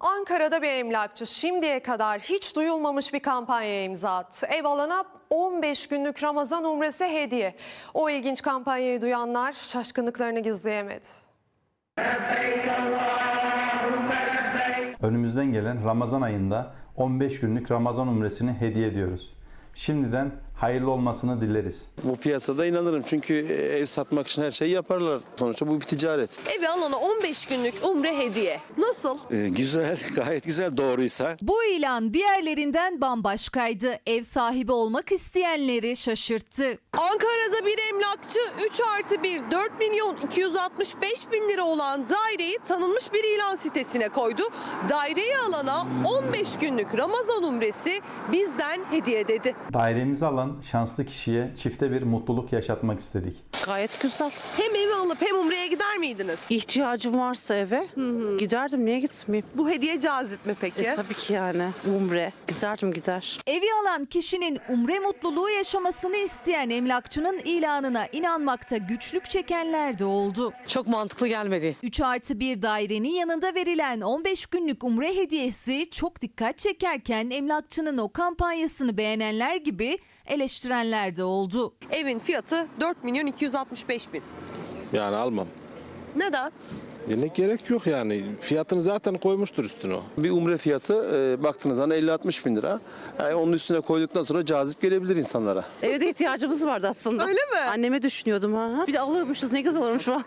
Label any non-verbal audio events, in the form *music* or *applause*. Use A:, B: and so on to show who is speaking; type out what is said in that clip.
A: Ankara'da bir emlakçı şimdiye kadar hiç duyulmamış bir kampanyaya imza attı. Ev alana 15 günlük Ramazan umresi hediye. O ilginç kampanyayı duyanlar şaşkınlıklarını gizleyemedi.
B: Önümüzden gelen Ramazan ayında 15 günlük Ramazan umresini hediye ediyoruz. Şimdiden hayırlı olmasını dileriz.
C: Bu piyasada inanırım çünkü ev satmak için her şeyi yaparlar. Sonuçta bu bir ticaret.
D: Evi alana 15 günlük umre hediye. Nasıl?
C: Ee, güzel, *laughs* gayet güzel doğruysa.
E: Bu ilan diğerlerinden bambaşkaydı. Ev sahibi olmak isteyenleri şaşırttı.
D: Ankara'da bir emlakçı 3 artı 1 4 milyon 265 bin lira olan daireyi tanınmış bir ilan sitesine koydu. Daireyi alana 15 günlük Ramazan umresi bizden hediye dedi.
B: Dairemizi alan şanslı kişiye çifte bir mutluluk yaşatmak istedik.
F: Gayet güzel.
D: Hem evi alıp hem umreye gider miydiniz?
F: İhtiyacım varsa eve giderdim. Niye gitmeyeyim?
D: Bu hediye cazip mi peki?
F: E, tabii ki yani. Umre. Giderdim gider.
E: Evi alan kişinin umre mutluluğu yaşamasını isteyen emlakçının ilanına inanmakta güçlük çekenler de oldu.
G: Çok mantıklı gelmedi.
E: 3 artı 1 dairenin yanında verilen 15 günlük umre hediyesi çok dikkat çekerken emlakçının o kampanyasını beğenenler gibi eleştirenler de oldu.
D: Evin fiyatı 4 milyon 265 bin.
C: Yani almam.
D: Neden?
C: Ne gerek yok yani. Fiyatını zaten koymuştur üstüne o. Bir umre fiyatı e, baktığınız zaman 50-60 bin lira. Yani onun üstüne koyduktan sonra cazip gelebilir insanlara.
F: Evde ihtiyacımız vardı aslında.
D: Öyle mi?
F: Anneme düşünüyordum ha. Bir de alırmışız ne güzel olurmuş falan.